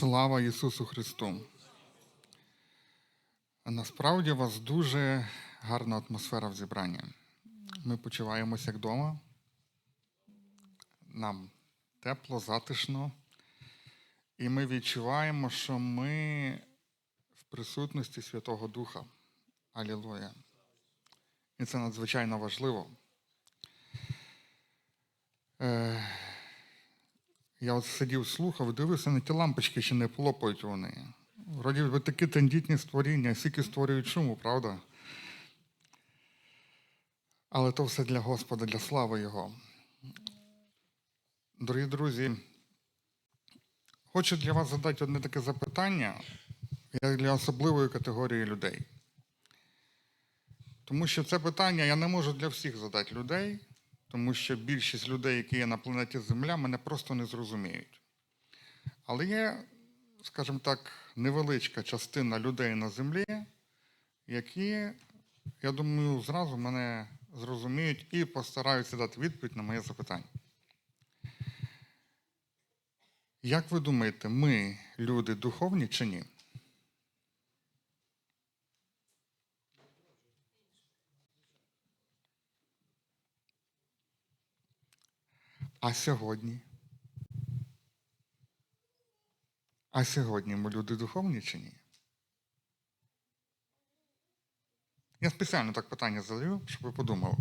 Слава Ісусу Христу! Насправді у вас дуже гарна атмосфера в зібранні. Ми почуваємося як вдома. Нам тепло, затишно. І ми відчуваємо, що ми в присутності Святого Духа. Алілуя. І це надзвичайно важливо. Я от сидів, слухав, дивився на ті лампочки, ще не плопають вони. Вроді би такі тендітні створіння, скільки створюють шуму, правда? Але то все для Господа, для слави Його. Дорогі друзі, хочу для вас задати одне таке запитання, як для особливої категорії людей. Тому що це питання я не можу для всіх задати людей, тому що більшість людей, які є на планеті Земля, мене просто не зрозуміють. Але є, скажімо так, невеличка частина людей на землі, які, я думаю, зразу мене зрозуміють і постараються дати відповідь на моє запитання. Як ви думаєте, ми люди духовні чи ні? А сьогодні? А сьогодні ми люди духовні чи ні? Я спеціально так питання задаю, щоб ви подумали.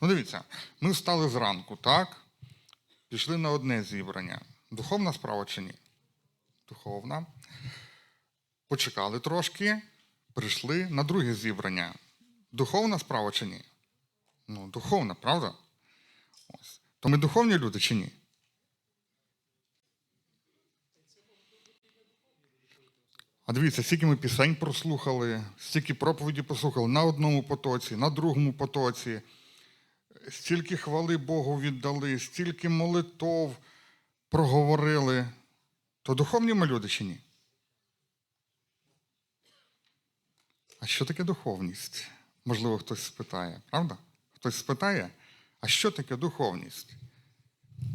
Ну, дивіться, ми встали зранку, так? Пішли на одне зібрання. Духовна справа чи ні? Духовна. Почекали трошки, прийшли на друге зібрання. Духовна справа чи ні? Ну, духовна, правда? Ось. То ми духовні люди чи ні? А дивіться, скільки ми пісень прослухали, стільки проповіді послухали на одному потоці, на другому потоці, стільки хвали Богу віддали, стільки молитов проговорили. То духовні ми люди чи ні? А що таке духовність? Можливо, хтось спитає, правда? Хтось спитає, а що таке духовність?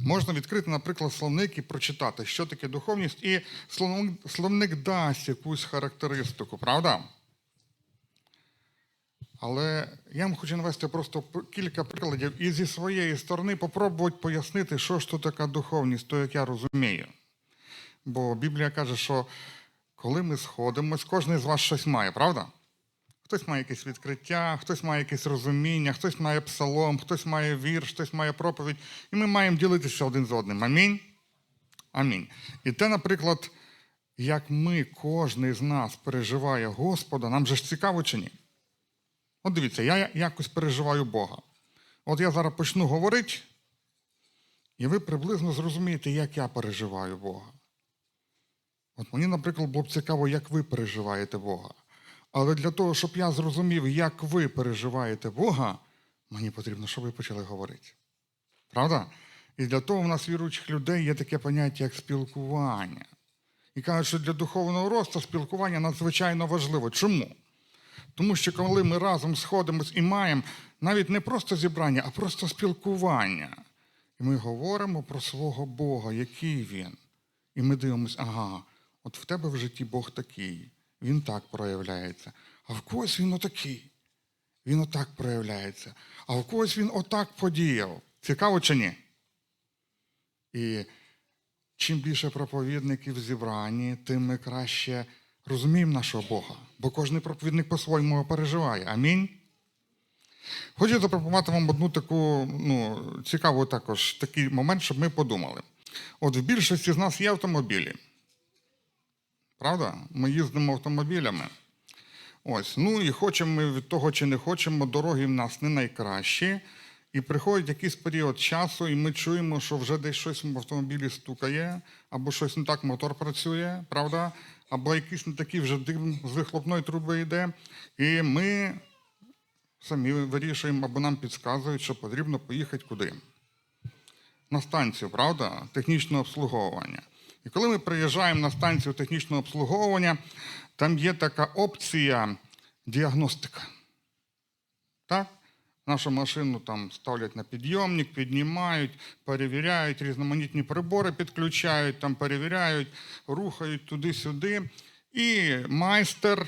Можна відкрити, наприклад, словник і прочитати, що таке духовність, і словник, дасть якусь характеристику, правда? Але я вам хочу навести просто кілька прикладів і зі своєї сторони попробувати пояснити, що ж то така духовність, то як я розумію. Бо Біблія каже, що коли ми сходимось, кожен з вас щось має, правда? Хтось має якесь відкриття, хтось має якесь розуміння, хтось має псалом, хтось має вірш, хтось має проповідь. І ми маємо ділитися один з одним. Амінь. Амінь. І те, наприклад, як ми, кожен з нас переживає Господа, нам же ж цікаво чи ні? От дивіться, я якось переживаю Бога. От я зараз почну говорити, і ви приблизно зрозумієте, як я переживаю Бога. От мені, наприклад, було б цікаво, як ви переживаєте Бога. Але для того, щоб я зрозумів, як ви переживаєте Бога, мені потрібно, щоб ви почали говорити. Правда? І для того в нас віруючих людей є таке поняття, як спілкування. І кажуть, що для духовного росту спілкування надзвичайно важливо. Чому? Тому що коли ми разом сходимось і маємо навіть не просто зібрання, а просто спілкування. І ми говоримо про свого Бога, який він. І ми дивимося, ага, от в тебе в житті Бог такий він так проявляється. А в когось він отакий. Він отак проявляється. А в когось він отак подіяв. Цікаво чи ні? І чим більше проповідників зібрані, тим ми краще розуміємо нашого Бога. Бо кожен проповідник по-своєму переживає. Амінь. Хочу запропонувати вам одну таку ну, цікаву також такий момент, щоб ми подумали. От в більшості з нас є автомобілі. Правда? Ми їздимо автомобілями. Ось, ну і хочемо ми від того чи не хочемо, дороги в нас не найкращі. І приходить якийсь період часу, і ми чуємо, що вже десь щось в автомобілі стукає, або щось не так мотор працює, правда? Або якийсь не такий вже дим з вихлопної труби йде. І ми самі вирішуємо, або нам підказують, що потрібно поїхати куди? На станцію, правда? Технічне обслуговування. І коли ми приїжджаємо на станцію технічного обслуговування, там є така опція діагностика. Так? Нашу машину там ставлять на підйомник, піднімають, перевіряють, різноманітні прибори підключають, там перевіряють, рухають туди-сюди. І майстер,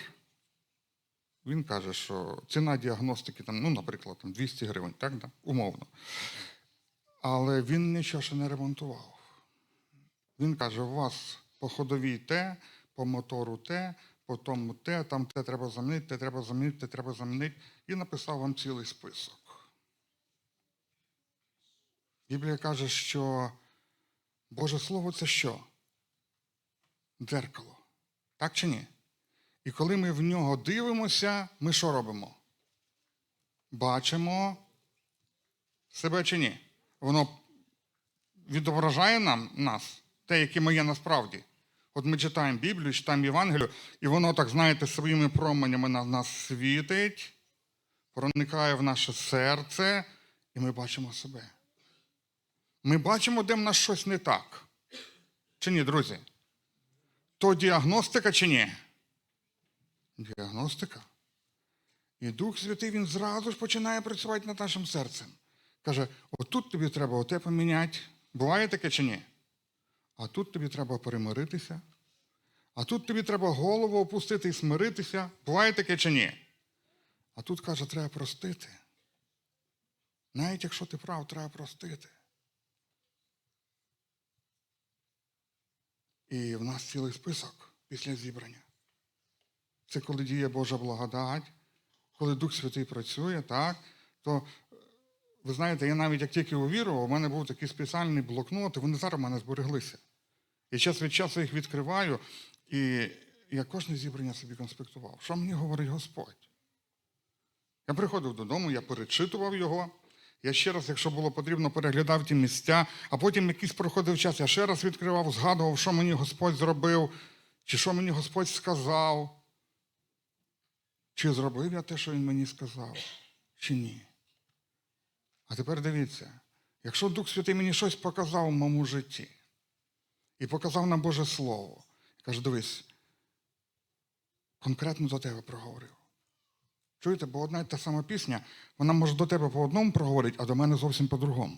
він каже, що ціна діагностики, там, ну, наприклад, там 200 гривень, так, да? умовно. Але він нічого ще не ремонтував. Він каже: у вас по ходовій те, по мотору те, по тому те, там те треба замінити, те треба замінити, те треба замінити. І написав вам цілий список. Біблія каже, що Боже Слово це що? Дзеркало. Так чи ні? І коли ми в нього дивимося, ми що робимо? Бачимо себе чи ні? Воно відображає нам нас, те, яке ми є насправді. От ми читаємо Біблію, читаємо Євангелію, і воно, так знаєте, своїми променями на нас світить, проникає в наше серце, і ми бачимо себе. Ми бачимо, де в нас щось не так. Чи ні, друзі? То діагностика чи ні? Діагностика. І Дух Святий він зразу ж починає працювати над нашим серцем. Каже: отут тобі треба оте поміняти. Буває таке чи ні? А тут тобі треба перемиритися. А тут тобі треба голову опустити і смиритися. Буває таке чи ні? А тут каже, треба простити. Навіть якщо ти прав, треба простити. І в нас цілий список після зібрання. Це коли діє Божа благодать, коли Дух Святий працює, так, то ви знаєте, я навіть як тільки увірував, у мене був такий спеціальний блокнот, і вони зараз в мене збереглися. І час від часу їх відкриваю, і я кожне зібрання собі конспектував. Що мені говорить Господь? Я приходив додому, я перечитував його. Я ще раз, якщо було потрібно, переглядав ті місця, а потім якийсь проходив час, я ще раз відкривав, згадував, що мені Господь зробив, чи що мені Господь сказав. Чи зробив я те, що він мені сказав, чи ні. А тепер дивіться, якщо Дух Святий мені щось показав в моєму житті і показав нам Боже Слово, каже, дивись, конкретно до тебе проговорив. Чуєте, бо одна й та сама пісня, вона може до тебе по одному проговорить, а до мене зовсім по-другому.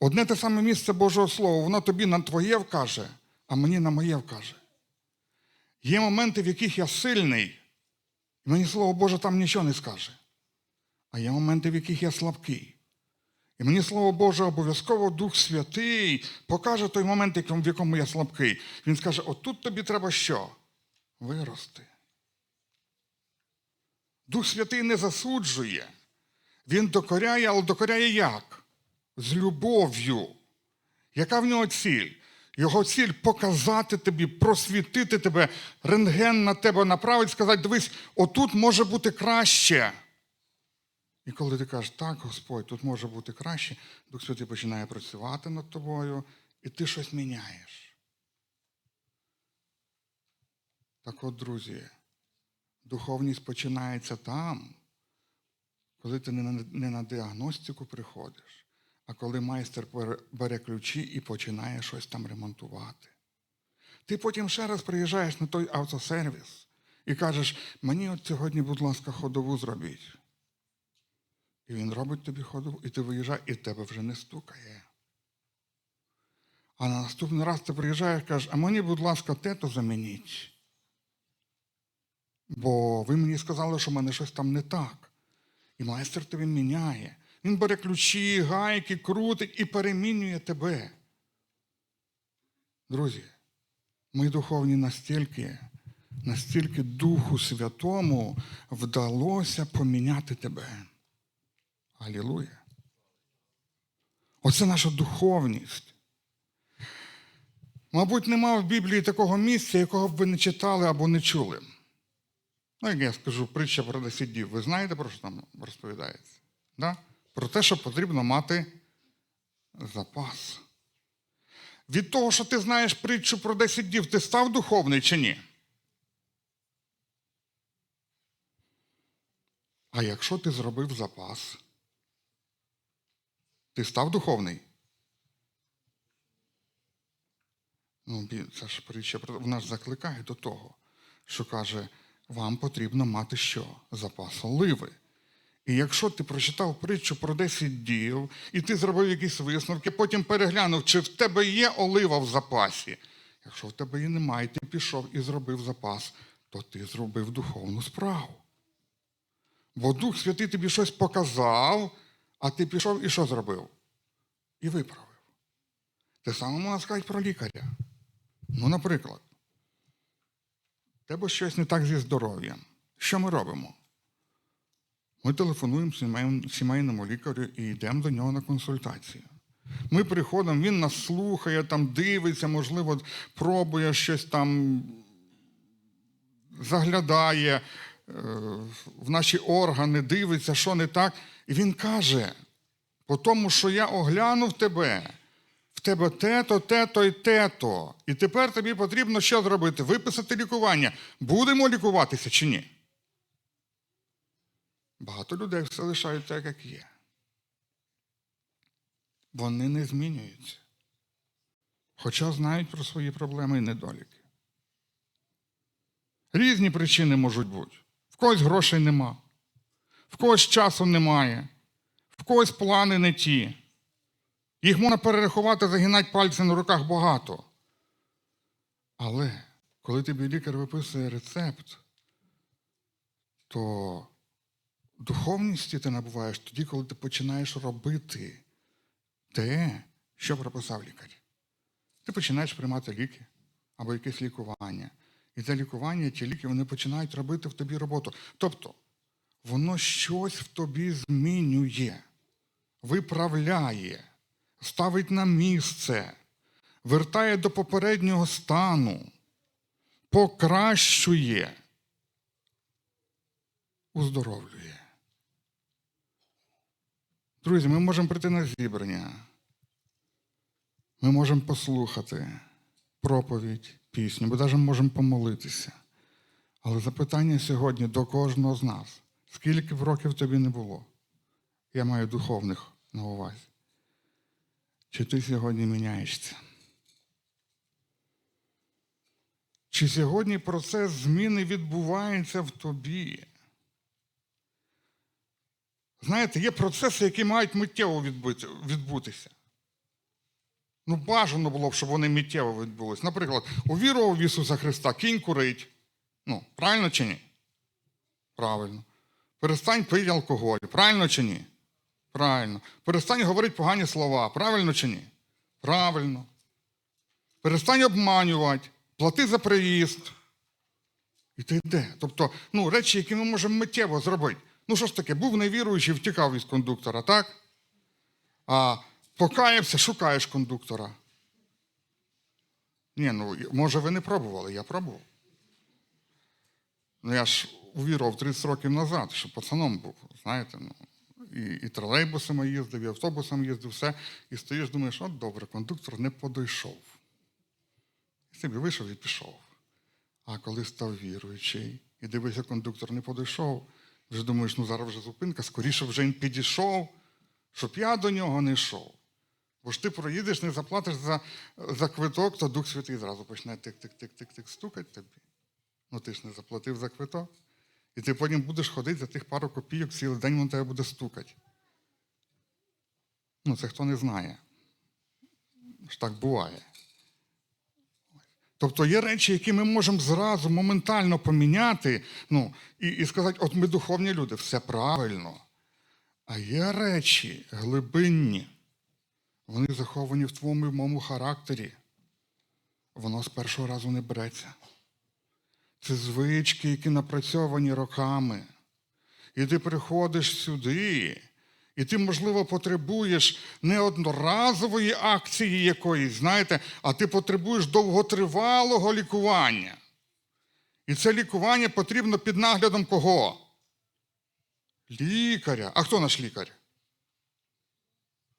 Одне те саме місце Божого Слова, воно тобі на твоє вкаже, а мені на моє вкаже. Є моменти, в яких я сильний, і мені Слово Боже там нічого не скаже. А є моменти, в яких я слабкий. І мені Слово Боже, обов'язково Дух Святий покаже той момент, в якому я слабкий. Він скаже: отут тобі треба що? Вирости. Дух Святий не засуджує. Він докоряє, але докоряє як? З любов'ю. Яка в нього ціль? Його ціль показати тобі, просвітити тебе, рентген на тебе направить, сказати, дивись, отут може бути краще. І коли ти кажеш, так, Господь, тут може бути краще, Дух Святий починає працювати над тобою, і ти щось міняєш. Так от, друзі, духовність починається там, коли ти не на, діагностику приходиш, а коли майстер бере ключі і починає щось там ремонтувати. Ти потім ще раз приїжджаєш на той автосервіс і кажеш, мені от сьогодні, будь ласка, ходову зробіть. І він робить тобі ходову, і ти виїжджаєш, і тебе вже не стукає. А на наступний раз ти приїжджаєш і кажеш, а мені, будь ласка, тето замініть. Бо ви мені сказали, що в мене щось там не так. І майстер тобі міняє. Він бере ключі, гайки, крутить і перемінює тебе. Друзі, ми духовні настільки, настільки Духу Святому вдалося поміняти тебе. Алілуя. Оце наша духовність. Мабуть, нема в Біблії такого місця, якого б ви не читали або не чули. Ну, як я скажу, притча про 10 дів. Ви знаєте, про що там розповідається? Да? Про те, що потрібно мати запас. Від того, що ти знаєш притчу про 10 дів, ти став духовний чи ні? А якщо ти зробив запас, ти став духовний? Ну, це ж притча, ж закликає до того, що каже, вам потрібно мати що? Запас оливи. І якщо ти прочитав притчу про 10 діл, і ти зробив якісь висновки, потім переглянув, чи в тебе є олива в запасі. Якщо в тебе її немає, ти пішов і зробив запас, то ти зробив духовну справу. Бо Дух Святий тобі щось показав, а ти пішов і що зробив? І виправив. Те саме можна сказати про лікаря. Ну, наприклад, тебе щось не так зі здоров'ям. Що ми робимо? Ми телефонуємо сімейному лікарю і йдемо до нього на консультацію. Ми приходимо, він нас слухає, там дивиться, можливо, пробує щось там, заглядає е, в наші органи, дивиться, що не так. І він каже: по тому, що я оглянув тебе, в тебе те-то, те-то і те-то. І тепер тобі потрібно що зробити? Виписати лікування. Будемо лікуватися чи ні? Багато людей все лишають так, як є. Вони не змінюються. Хоча знають про свої проблеми і недоліки. Різні причини можуть бути. В когось грошей нема, в когось часу немає, в когось плани не ті. Їх можна перерахувати, загинати пальці на руках багато. Але коли тобі лікар виписує рецепт, то духовності ти набуваєш тоді, коли ти починаєш робити те, що прописав лікар. Ти починаєш приймати ліки або якесь лікування. І це лікування, ті ліки, вони починають робити в тобі роботу. Тобто, воно щось в тобі змінює, виправляє, ставить на місце, вертає до попереднього стану, покращує, уздоровлює. Друзі, ми можемо прийти на зібрання. Ми можемо послухати проповідь, пісню, ми навіть можемо помолитися. Але запитання сьогодні до кожного з нас: скільки б років тобі не було? Я маю духовних на увазі. Чи ти сьогодні міняєшся? Чи сьогодні процес зміни відбувається в тобі? Знаєте, є процеси, які мають миттєво відбути- відбутися. Ну, бажано було б, щоб вони миттєво відбулись. Наприклад, увірував в Ісуса Христа, кінь курить. Ну, правильно чи ні? Правильно. Перестань пити алкоголь. Правильно чи ні? Правильно. Перестань говорити погані слова. Правильно чи ні? Правильно. Перестань обманювати, плати за приїзд. І ти йде. Тобто, ну, речі, які ми можемо миттєво зробити. Ну, що ж таке, був невіруючий, втікав від кондуктора, так? А покаявся, шукаєш кондуктора. Ні, ну, може, ви не пробували, я пробував. Ну, я ж увірував 30 років назад, що пацаном був, знаєте, ну. І, і тролейбусами їздив, і автобусом їздив, все. І стоїш, думаєш, от добре, кондуктор не подійшов. І собі вийшов і пішов. А коли став віруючий, і дивишся, кондуктор не подійшов, вже думаєш, ну зараз вже зупинка, скоріше вже він підійшов, щоб я до нього не йшов. Бо ж ти проїдеш, не заплатиш за, за квиток, то Дух Святий зразу почне тик-тик-тик-тик-тик стукати тобі. Ну ти ж не заплатив за квиток. І ти потім будеш ходити за тих пару копійок, цілий день він тебе буде стукати. Ну, це хто не знає. Ж так буває. Тобто є речі, які ми можемо зразу моментально поміняти, ну, і, і сказати, от ми духовні люди, все правильно. А є речі глибинні, вони заховані в твоєму і моєму характері. Воно з першого разу не береться. Це звички, які напрацьовані роками. І ти приходиш сюди, і ти, можливо, потребуєш не одноразової акції якоїсь, знаєте, а ти потребуєш довготривалого лікування. І це лікування потрібно під наглядом кого? Лікаря. А хто наш лікар?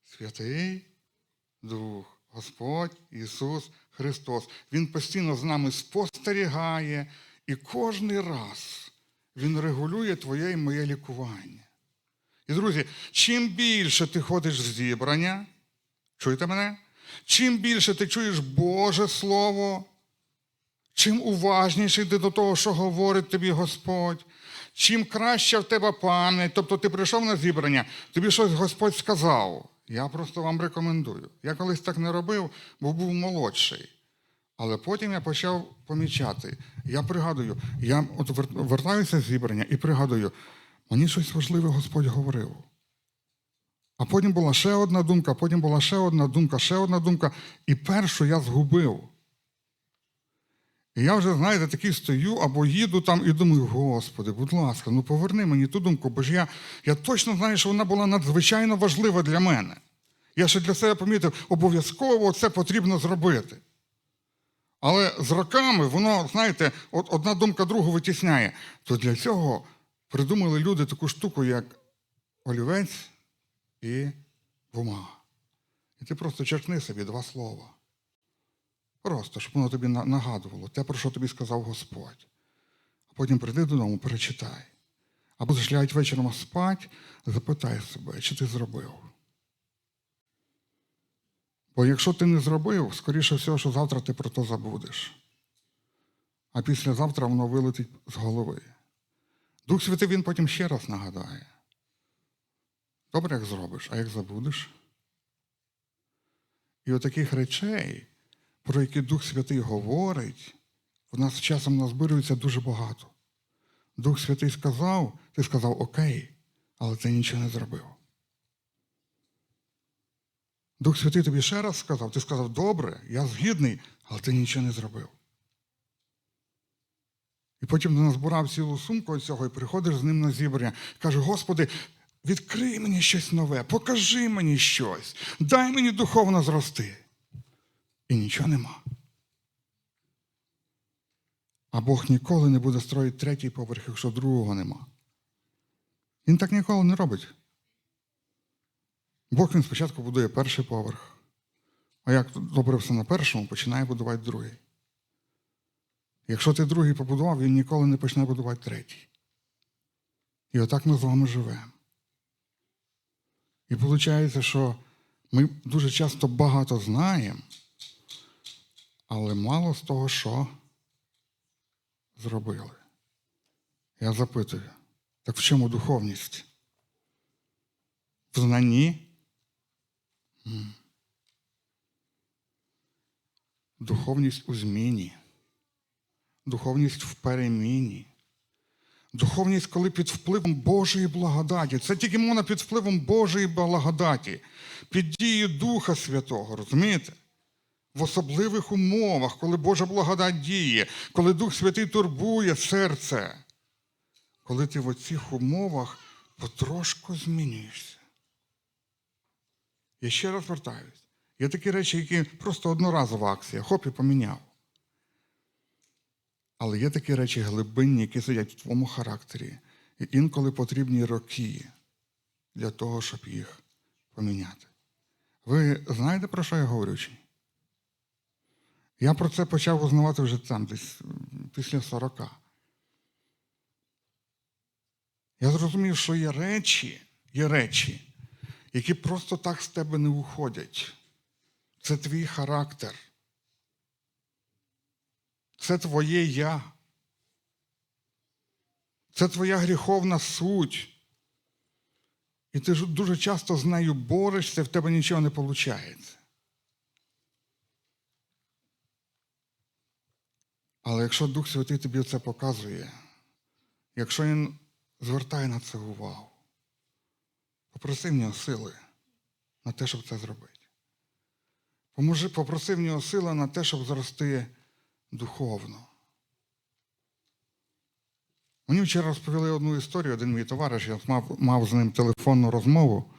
Святий Дух, Господь Ісус Христос. Він постійно з нами спостерігає, і кожний раз Він регулює твоє і моє лікування. І, друзі, чим більше ти ходиш в зібрання, чуєте мене? Чим більше ти чуєш Боже Слово, чим уважніший ти до того, що говорить тобі Господь, Чим краще в тебе пам'ять, тобто ти прийшов на зібрання, тобі щось Господь сказав. Я просто вам рекомендую. Я колись так не робив, бо був молодший. Але потім я почав помічати. Я пригадую, я от вертаюся з зібрання і пригадую, мені щось важливе Господь говорив. А потім була ще одна думка, потім була ще одна думка, ще одна думка, і першу я згубив. І я вже, знаєте, такий стою або їду там і думаю, Господи, будь ласка, ну поверни мені ту думку, бо ж я, я точно знаю, що вона була надзвичайно важлива для мене. Я ще для себе помітив, обов'язково це потрібно зробити. Але з роками воно, знаєте, от одна думка другу витісняє. То для цього придумали люди таку штуку, як олівець і бумага. І ти просто черкни собі два слова. Просто, щоб воно тобі нагадувало те, про що тобі сказав Господь. А потім прийди додому, перечитай. Або зашляють вечором спать, запитай себе, чи ти зробив. Бо якщо ти не зробив, скоріше всього, що завтра ти про то забудеш. А післязавтра воно вилетить з голови. Дух Святий він потім ще раз нагадає. Добре, як зробиш, а як забудеш? І от речей, про які Дух Святий говорить, в нас часом назбирується дуже багато. Дух Святий сказав, ти сказав окей, але ти нічого не зробив. Дух Святий тобі ще раз сказав, ти сказав, добре, я згідний, але ти нічого не зробив. І потім ти назбирав цілу сумку цього і приходиш з ним на зібрання. Каже, Господи, відкрий мені щось нове, покажи мені щось, дай мені духовно зрости. І нічого нема. А Бог ніколи не буде строїти третій поверх, якщо другого нема. Він так ніколи не робить. Бог він спочатку будує перший поверх. А як добре все на першому, починає будувати другий. Якщо ти другий побудував, він ніколи не почне будувати третій. І отак ми з вами живемо. І виходить, що ми дуже часто багато знаємо, але мало з того, що зробили. Я запитую, так в чому духовність? В знанні? Духовність у зміні. Духовність в переміні. Духовність, коли під впливом Божої благодаті. Це тільки можна під впливом Божої благодаті, під дією Духа Святого, розумієте? В особливих умовах, коли Божа благодать діє, коли Дух Святий турбує серце, коли ти в оцих умовах потрошку змінюєшся. Я ще раз вертаюсь. Є такі речі, які просто одноразова акція, хоп і поміняв. Але є такі речі глибинні, які сидять в твоєму характері, і інколи потрібні роки для того, щоб їх поміняти. Ви знаєте, про що я говорю? чи? Я про це почав узнавати вже там, десь після 40. Я зрозумів, що є речі, є речі, які просто так з тебе не уходять. Це твій характер. Це твоє я. Це твоя гріховна суть. І ти дуже часто з нею борешся, в тебе нічого не виходить. Але якщо Дух Святий тобі це показує, якщо Він звертає на це увагу, попроси в нього сили на те, щоб це зробити. Поможи, попроси в нього сили на те, щоб зрости духовно. Мені вчора розповіли одну історію, один мій товариш, я мав, мав з ним телефонну розмову.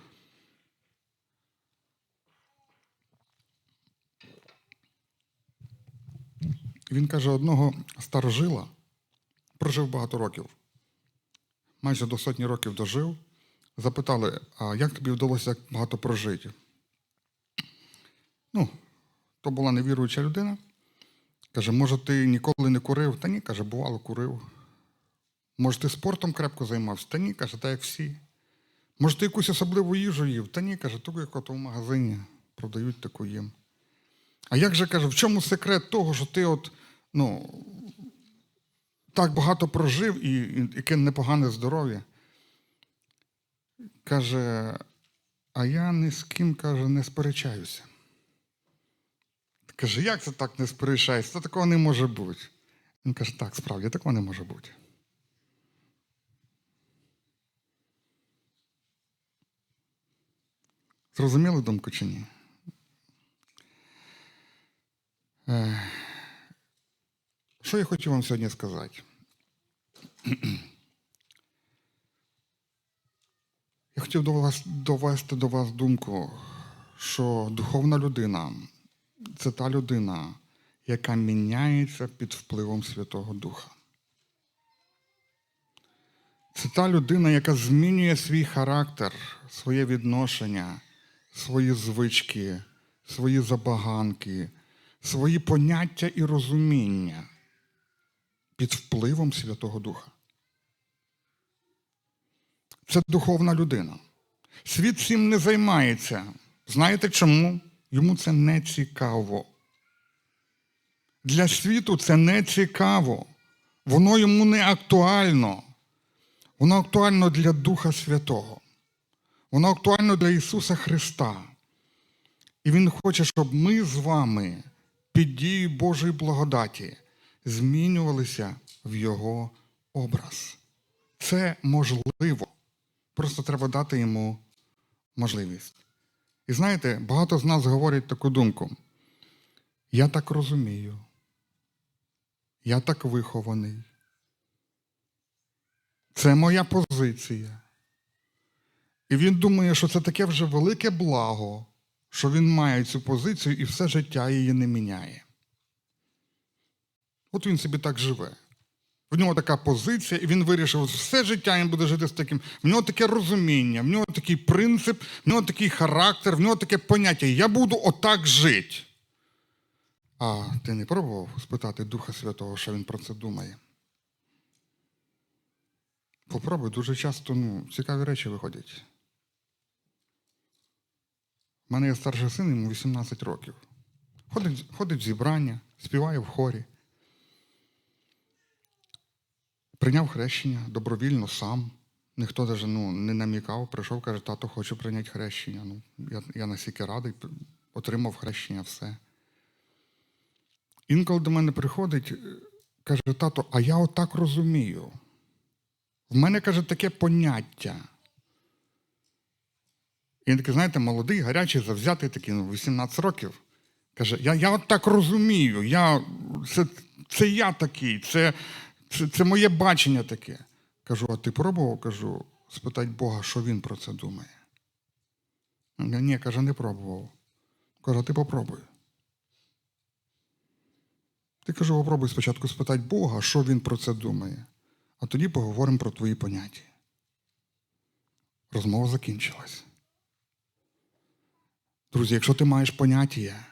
Він каже, одного старожила прожив багато років, майже до сотні років дожив. Запитали, а як тобі вдалося багато прожити? Ну, то була невіруюча людина. Каже, може, ти ніколи не курив? Та ні, каже, бувало, курив. Може, ти спортом крепко займався? Та ні, каже, так як всі. Може, ти якусь особливу їжу їв? Та ні, каже, тільки як ото в магазині продають таку їм. А як же каже, в чому секрет того, що ти от, ну, так багато прожив і яке непогане здоров'я. Каже, а я ні з ким каже, не сперечаюся. Каже, як це так не сперечаєшся? Та такого не може бути. Він каже, так, справді, такого не може бути. Зрозуміли думку чи ні? Е, Що я хотів вам сьогодні сказати? Я хотів довести до вас думку, що духовна людина це та людина, яка міняється під впливом Святого Духа. Це та людина, яка змінює свій характер, своє відношення, свої звички, свої забаганки, свої поняття і розуміння під впливом Святого Духа. Це духовна людина. Світ цим не займається. Знаєте чому? Йому це не цікаво. Для світу це не цікаво. Воно йому не актуально. Воно актуально для Духа Святого. Воно актуально для Ісуса Христа. І Він хоче, щоб ми з вами під дією Божої благодаті змінювалися в Його образ. Це можливо. Просто треба дати йому можливість. І знаєте, багато з нас говорять таку думку. Я так розумію. Я так вихований. Це моя позиція. І він думає, що це таке вже велике благо, що він має цю позицію і все життя її не міняє. От він собі так живе. В нього така позиція, і він вирішив, що все життя він буде жити з таким. В нього таке розуміння, в нього такий принцип, в нього такий характер, в нього таке поняття. Я буду отак жити. А ти не пробував спитати Духа Святого, що він про це думає? Попробуй, дуже часто ну, цікаві речі виходять. У мене є старший син, йому 18 років. Ходить, ходить в зібрання, співає в хорі. Прийняв хрещення добровільно сам. Ніхто навіть ну, не намікав, прийшов, каже, тато, хочу прийняти хрещення. Ну, я, я настільки радий, отримав хрещення, все. Інколи до мене приходить, каже, тато, а я отак розумію. В мене, каже, таке поняття. Він такий, знаєте, молодий, гарячий, завзятий, такий, ну, 18 років. Каже, я я от так розумію, я, це, це я такий, це, це, це моє бачення таке. Кажу, а ти пробував, кажу, спитати Бога, що він про це думає. Каже, Ні, каже, не пробував. Кажу, а ти попробуй. Ти кажу, попробуй спочатку спитати Бога, що він про це думає, а тоді поговоримо про твої поняття. Розмова закінчилась. Друзі, якщо ти маєш поняття,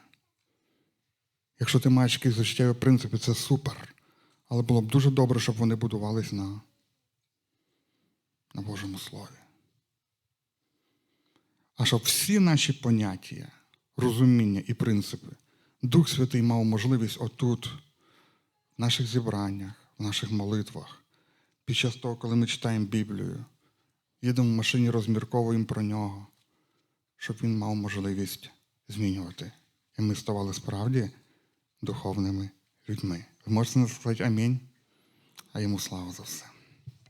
якщо ти маєш якісь життєві принципи, це супер. Але було б дуже добре, щоб вони будувались на, на Божому Слові. А щоб всі наші поняття, розуміння і принципи Дух Святий мав можливість отут, в наших зібраннях, в наших молитвах, під час того, коли ми читаємо Біблію, їдемо в машині, розмірковуємо про нього, щоб він мав можливість змінювати. І ми ставали справді духовними людьми. Можете сказати амінь, а йому слава за все.